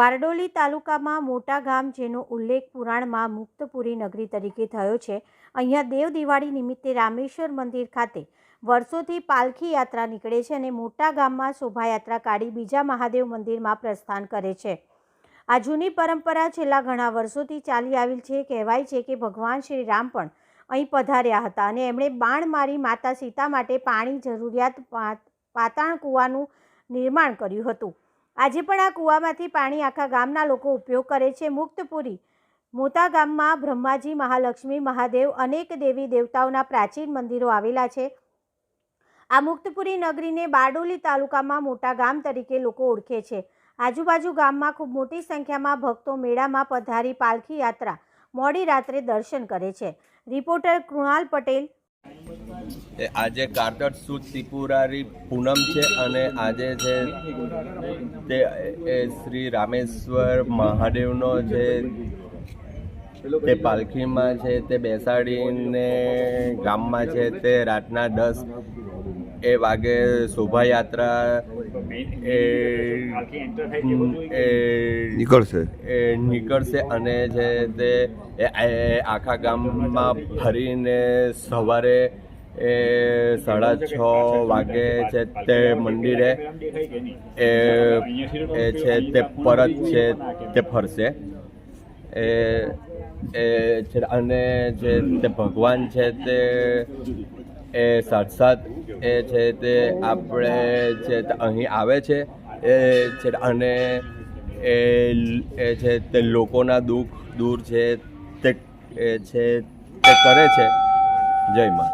બારડોલી તાલુકામાં મોટા ગામ જેનો ઉલ્લેખ પુરાણમાં મુક્તપુરી નગરી તરીકે થયો છે, અહીંયા દેવ દિવાળી નિમિત્તે રામેશ્વર મંદિર ખાતે વર્ષોથી પાલખી યાત્રા નીકળે છે અને મોટા ગામમાં શોભાયાત્રા કાઢી બીજા મહાદેવ મંદિરમાં પ્રસ્થાન કરે છે. આ જૂની પરંપરા છેલ્લા ઘણા વર્ષોથી ચાલી આવેલ છે, કહેવાય છે કે ભગવાન શ્રી રામ પણ અહીં પધાર્યા હતા અને એમણે બાણ મારી માતા સીતા માટે પાણી જરૂરિયાત પાતાણ કૂવાનું નિર્માણ કર્યું હતું. આજે પણ આ કૂવામાંથી પાણી આખા ગામના લોકો ઉપયોગ કરે છે. મુક્તપુરી મોતા ગામમાં બ્રહ્માજી, મહાલક્ષ્મી, મહાદેવ અનેક દેવી દેવતાઓના પ્રાચીન મંદિરો આવેલા છે. આ મુક્તપુરી નગરીને બારડોલી તાલુકામાં મોટા ગામ તરીકે લોકો ઓળખે છે. આજુબાજુ ગામમાં ખૂબ મોટી સંખ્યામાં ભક્તો મેળામાં પધારી પાલખી યાત્રા મોડી રાત્રે દર્શન કરે છે. રિપોર્ટર કૃણાલ પટેલ આજે કારતર સુદ ત્રિપુરારી પૂનમ છે અને આજે છે તે એ શ્રી રામેશ્વર મહાદેવનો જે તે પાલખીમાં છે તે બેસાડીને ગામમાં છે તે રાતના દસ એ વાગે શોભાયાત્રા એ નીકળશે. એ નીકળશે અને જે તે આખા ગામમાં ફરીને સવારે એ સાડા છ વાગે છે તે મંદિરે એ એ છે તે પરત છે તે ફરશે. એ એ છે અને જે તે ભગવાન છે તે એ સાક્ષાત એ છે તે આપણે છે તે અહીં આવે છે. એ છે અને એ એ છે તે લોકોના દુઃખ દૂર છે તે છે તે કરે છે. જય માં.